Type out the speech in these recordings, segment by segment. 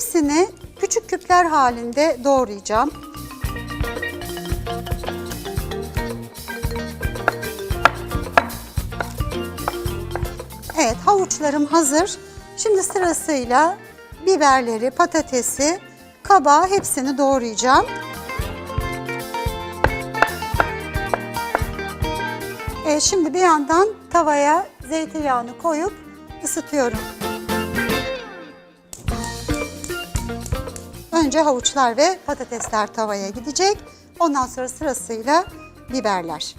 Hepsini küçük küpler halinde doğrayacağım. Evet havuçlarım hazır. Şimdi sırasıyla biberleri, patatesi, kabağı hepsini doğrayacağım. Evet, şimdi bir yandan tavaya zeytinyağını koyup ısıtıyorum. Önce havuçlar ve patatesler tavaya gidecek. Ondan sonra sırasıyla biberler.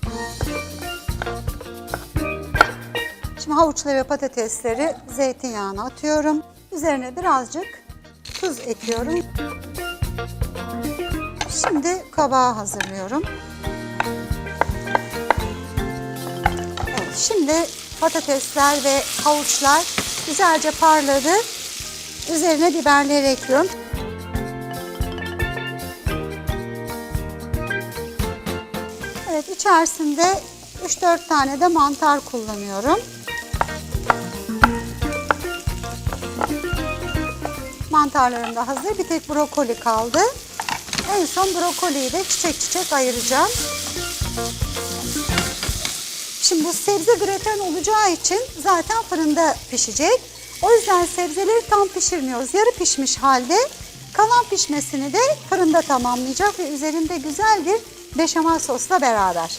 Şimdi havuçları ve patatesleri zeytinyağına atıyorum. Üzerine birazcık tuz ekliyorum. Şimdi kabağı hazırlıyorum. Evet, şimdi patatesler ve havuçlar güzelce parladı. Üzerine biberleri ekliyorum. İçerisinde 3-4 tane de mantar kullanıyorum. Mantarlarım da hazır. Bir tek brokoli kaldı. En son brokoliyi de çiçek çiçek ayıracağım. Şimdi bu sebze graten olacağı için zaten fırında pişecek. O yüzden sebzeleri tam pişirmiyoruz. Yarı pişmiş halde kalan pişmesini de fırında tamamlayacak ve üzerinde güzel bir beşamel sosla beraber.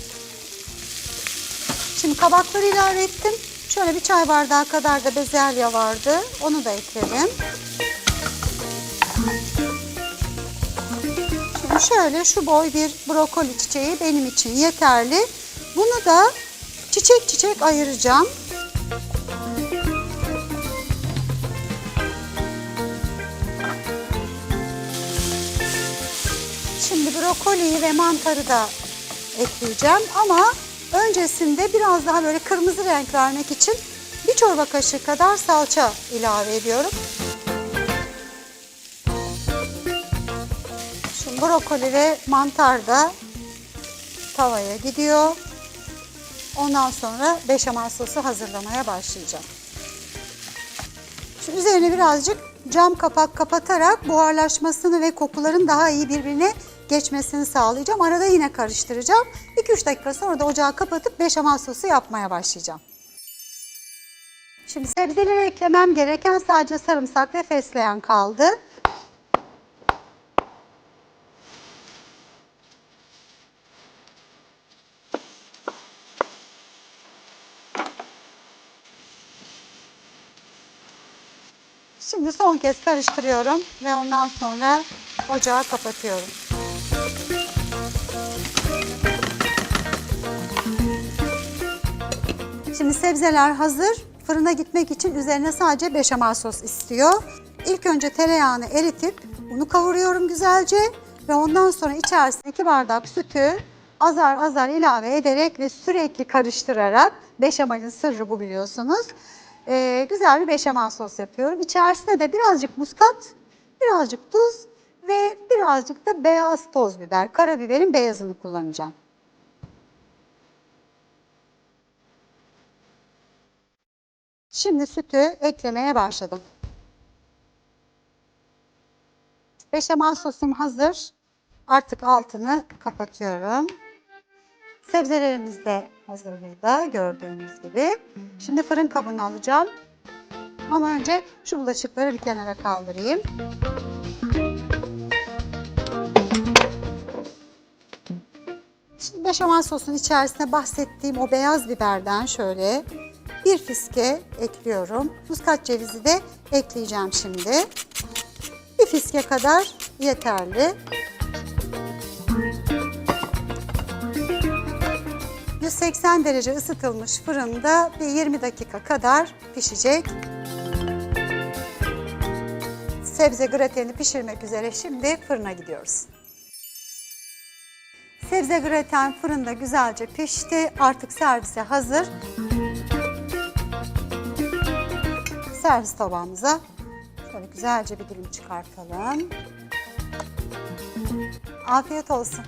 Şimdi kabakları ilave ettim. Şöyle bir çay bardağı kadar da bezelye vardı. Onu da ekledim. Şimdi şöyle şu boy bir brokoli çiçeği benim için yeterli. Bunu da çiçek çiçek ayıracağım. Şimdi brokoliyi ve mantarı da ekleyeceğim ama öncesinde biraz daha böyle kırmızı renk vermek için bir çorba kaşığı kadar salça ilave ediyorum. Şimdi brokoli ve mantar da tavaya gidiyor. Ondan sonra beşamel sosu hazırlamaya başlayacağım. Şimdi üzerine birazcık cam kapak kapatarak buharlaşmasını ve kokuların daha iyi birbirine geçmesini sağlayacağım. Arada yine karıştıracağım. 2-3 dakika sonra da ocağı kapatıp beşamel sosu yapmaya başlayacağım. Şimdi sebzeleri eklemem gereken sadece sarımsak ve fesleğen kaldı. Şimdi son kez karıştırıyorum ve ondan sonra ocağı kapatıyorum. Şimdi sebzeler hazır. Fırına gitmek için üzerine sadece beşamel sos istiyor. İlk önce tereyağını eritip unu kavuruyorum güzelce ve ondan sonra içerisine 2 bardak sütü azar azar ilave ederek ve sürekli karıştırarak beşamelin sırrı bu biliyorsunuz. Ee, güzel bir beşamel sos yapıyorum. İçerisine de birazcık muskat, birazcık tuz ve birazcık da beyaz toz biber. Karabiberin beyazını kullanacağım. Şimdi sütü eklemeye başladım. Beşamel sosum hazır. Artık altını kapatıyorum. Sebzelerimiz de hazır burada gördüğünüz gibi. Şimdi fırın kabını alacağım. Ama önce şu bulaşıkları bir kenara kaldırayım. Şimdi beşamel sosun içerisine bahsettiğim o beyaz biberden şöyle bir fiske ekliyorum. Muskat cevizi de ekleyeceğim şimdi. Bir fiske kadar yeterli. 180 derece ısıtılmış fırında bir 20 dakika kadar pişecek. Sebze grateni pişirmek üzere şimdi fırına gidiyoruz. Sebze graten fırında güzelce pişti. Artık servise hazır. Servis tabağımıza şöyle güzelce bir dilim çıkartalım. Afiyet olsun.